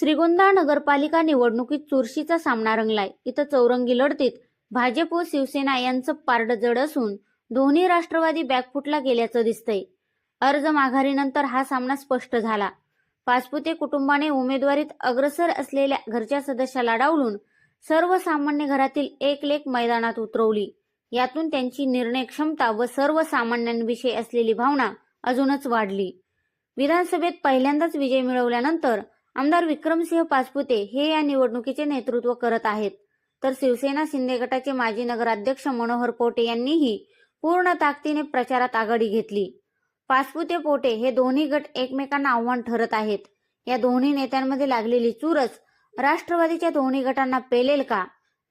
श्रीगोंदा नगरपालिका निवडणुकीत चुरशीचा सामना रंगलाय. इथं चौरंगी लढतीत भाजप व शिवसेना यांचं पारडं जड असून दोन्ही राष्ट्रवादी बॅकफुटला गेल्याचं दिसतंय. अर्ज माघारीनंतर हा सामना स्पष्ट झाला. पाचपुते कुटुंबाने उमेदवारीत अग्रसर असलेल्या घरच्या सदस्याला डावलून सर्वसामान्य घरातील एक लेख मैदानात उतरवली. यातून त्यांची निर्णय क्षमता व सर्वसामान्यांविषयी असलेली भावना अजूनच वाढली. विधानसभेत पहिल्यांदाच विजय मिळवल्यानंतर आमदार विक्रमसिंह पाचपुते हे या निवडणुकीचे नेतृत्व करत आहेत. तर शिवसेना शिंदे गटाचे माजी नगराध्यक्ष मनोहर पोटे यांनीही पूर्ण ताकदीने प्रचारात आघाडी घेतली. पाचपुते पोटे हे दोन्ही गट एकमेकांना आव्हान ठरत आहेत. या दोन्ही नेत्यांमध्ये लागलेली चुरस राष्ट्रवादीच्या दोन्ही गटांना पेलेल का?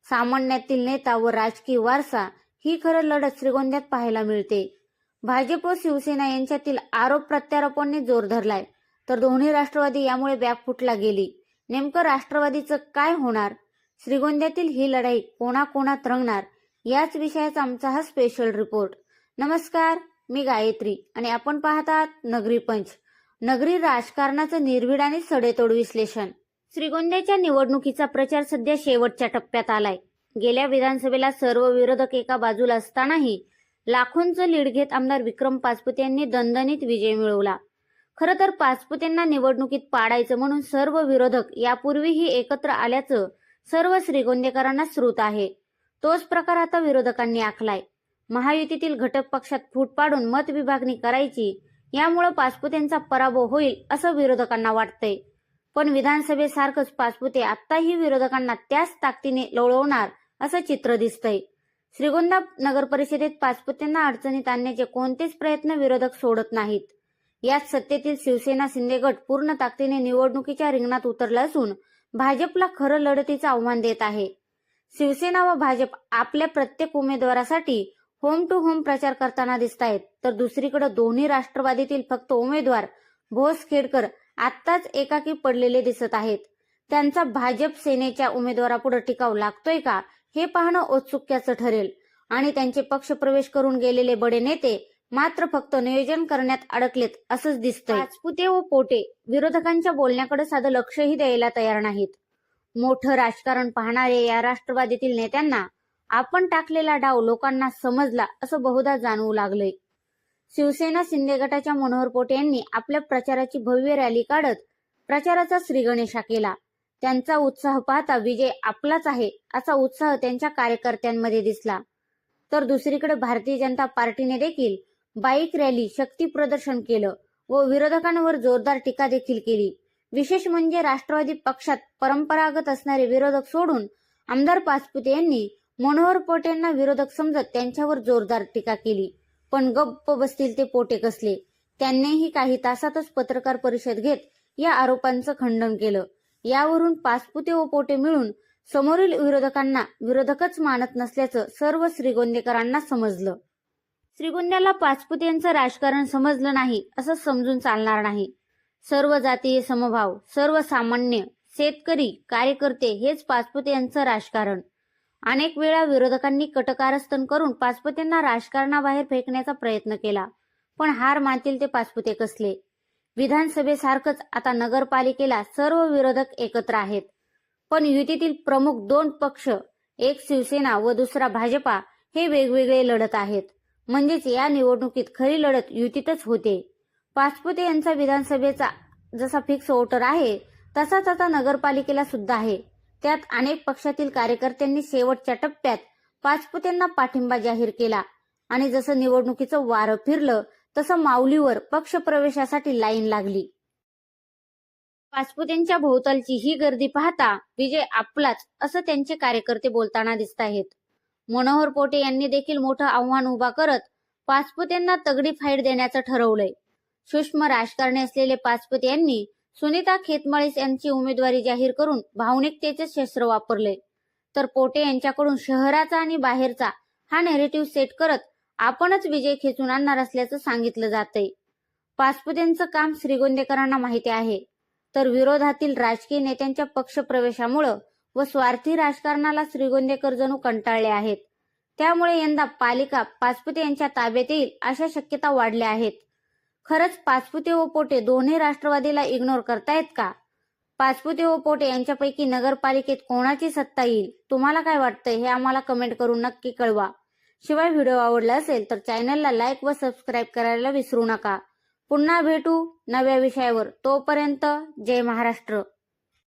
सामान्यातील नेता व राजकीय वारसा ही खरं लढत श्रीगोंद्यात पाहायला मिळते. भाजप व शिवसेना यांच्यातील आरोप प्रत्यारोपांनी जोर धरलाय. तर दोन्ही राष्ट्रवादी यामुळे बॅकफुटला गेली. नेमकं राष्ट्रवादीचं काय होणार? श्रीगोंद्यातील ही लढाई कोणाकोणात रंगणार? याच विषयाचा आमचा हा स्पेशल रिपोर्ट नमस्कार मी गायत्री आणि आपण पाहतात नगरी पंच. नगरी राजकारणाचं निर्भीड आणि सडेतोड विश्लेषण. श्रीगोंद्याच्या निवडणुकीचा प्रचार सध्या शेवटच्या टप्प्यात आलाय. गेल्या विधानसभेला सर्व विरोधक एका बाजूला असतानाही लाखोंचं लीड घेत आमदार विक्रम पाचपुते यांनी दणदणीत विजय मिळवला. खरं तर पाचपुतेंना निवडणुकीत पाडायचं म्हणून सर्व विरोधक यापूर्वीही एकत्र आल्याचं सर्व श्रीगोंदेकरांना श्रुत आहे. तोच प्रकार आता विरोधकांनी आखलाय. महायुतीतील घटक पक्षात फूट पाडून मत विभागणी करायची यामुळं पाचपुतेंचा पराभव होईल असं विरोधकांना वाटतंय. पण विधानसभेसारखंच पाचपुते आत्ताही विरोधकांना त्याच ताकदीने लोळवणार असं चित्र दिसतंय. श्रीगोंदा नगर परिषदेत पाचपुतेंना अडचणीत आणण्याचे कोणतेच प्रयत्न विरोधक सोडत नाहीत. यात सत्तेतील शिवसेना शिंदे गट पूर्ण ताकदीने निवडणुकीच्या रिंगणात उतरला असून भाजपला खरं लढतीचं आव्हान देत आहे. शिवसेना व भाजप आपल्या प्रत्येक उमेदवारासाठी होम टू होम प्रचार करताना दिसत आहेत तर दुसरीकडे दोन्ही राष्ट्रवादीतील फक्त उमेदवार भोस खेडकर आत्ताच एकाकी पडलेले दिसत आहेत. त्यांचा भाजप सेनेच्या उमेदवारापुढे टिकाव लागतोय का हे पाहणं औत्सुक्याचं ठरेल. आणि त्यांचे पक्ष प्रवेश करून गेलेले बडे नेते मात्र फक्त नियोजन करण्यात अडकलेत असंच दिसतंय. राजपुते व पोटे विरोधकांच्या बोलण्याकडे साधं लक्षही द्यायला तयार नाहीत. मोठं राजकारण पाहणारे या राष्ट्रवादीतील नेत्यांना आपण टाकलेला डाव लोकांना समजला असं बहुधा जाणवू लागलंय. शिवसेना शिंदे गटाच्या मनोहर पोटे यांनी आपल्या प्रचाराची भव्य रॅली काढत प्रचाराचा श्रीगणेशा केला. त्यांचा उत्साह पाहता विजय आपलाच आहे असा उत्साह त्यांच्या कार्यकर्त्यांमध्ये दिसला. तर दुसरीकडे भारतीय जनता पार्टीने देखील बाईक रॅली शक्ती प्रदर्शन केलं व विरोधकांवर जोरदार टीका देखील केली. विशेष म्हणजे राष्ट्रवादी पक्षात परंपरागत असणारे विरोधक सोडून आमदार पाचपुते यांनी मनोहर पोटेंना विरोधक समजत त्यांच्यावर जोरदार टीका केली. पण गप्प बसतील ते पोटे कसले? त्यांनीही काही तासातच पत्रकार परिषद घेत या आरोपांचं खंडन केलं. यावरून पाचपुते व पोटे मिळून समोरील विरोधकांना विरोधकच मानत नसल्याचं सर्व श्रीगोंदेकरांना समजलं. श्रीगोंद्याला पाचपुत यांचं राजकारण समजलं नाही असं समजून चालणार नाही. सर्व जातीय समभाव सर्वसामान्य शेतकरी कार्यकर्ते हेच पाचपुत यांचं राजकारण. अनेक वेळा विरोधकांनी कटकारस्थान करून पाचपुतेंना राजकारणाबाहेर फेकण्याचा प्रयत्न केला पण हार मानतील ते पाचपुते कसले? विधानसभेसारखंच आता नगरपालिकेला सर्व विरोधक एकत्र आहेत. पण युतीतील प्रमुख दोन पक्ष एक शिवसेना व दुसरा भाजपा हे वेगवेगळे लढत आहेत. म्हणजेच या निवडणुकीत खरी लढत युतीतच होते. पाचपुते यांचा विधानसभेचा जसा फिक्स वोटर आहे तसाच आता नगरपालिकेला सुद्धा आहे. त्यात अनेक पक्षातील कार्यकर्त्यांनी शेवटच्या टप्प्यात पाचपुतेंना पाठिंबा जाहीर केला. आणि जसं निवडणुकीचं वारं फिरलं तसं माऊलीवर पक्ष प्रवेशासाठी लाईन लागली. पाचपुतेंच्या भोवतालची ही गर्दी पाहता विजय आपलाच असं त्यांचे कार्यकर्ते बोलताना दिसत आहेत मनोहर पोटे यांनी देखील मोठं आव्हान उभा करत पाचपुतेंना तगडी फाईट देण्याचं ठरवलंय. सूक्ष्म राजकारणी असलेले पाचपुते यांनी सुनीता खेतमाळीस यांची उमेदवारी जाहीर करून भावनिकतेचे शस्त्र वापरले. तर पोटे यांच्याकडून शहराचा आणि बाहेरचा हा नेरेटिव्ह सेट करत आपणच विजय खेचून आणणार असल्याचं सांगितलं जातंय. पाचपुतेंचं काम श्रीगोंदेकरांना माहिती आहे. तर विरोधातील राजकीय नेत्यांच्या पक्षप्रवेशामुळं व स्वार्थी राजकारणाला श्रीगोंदेकर जणू कंटाळले आहेत. त्यामुळे यंदा पालिका पाचपुते यांच्या ताब्यात येईल अशा शक्यता वाढल्या आहेत. खरंच पाचपुते व पोटे दोन्ही राष्ट्रवादीला इग्नोर करतायत का? पाचपुते व पोटे यांच्यापैकी नगरपालिकेत कोणाची सत्ता येईल? तुम्हाला काय वाटतंय? हे आम्हाला कमेंट करून नक्की कळवा. शिवाय व्हिडिओ आवडला असेल तर चॅनलला लाईक व सबस्क्राईब करायला विसरू नका. पुन्हा भेटू नव्या विषयावर. तोपर्यंत जय महाराष्ट्र.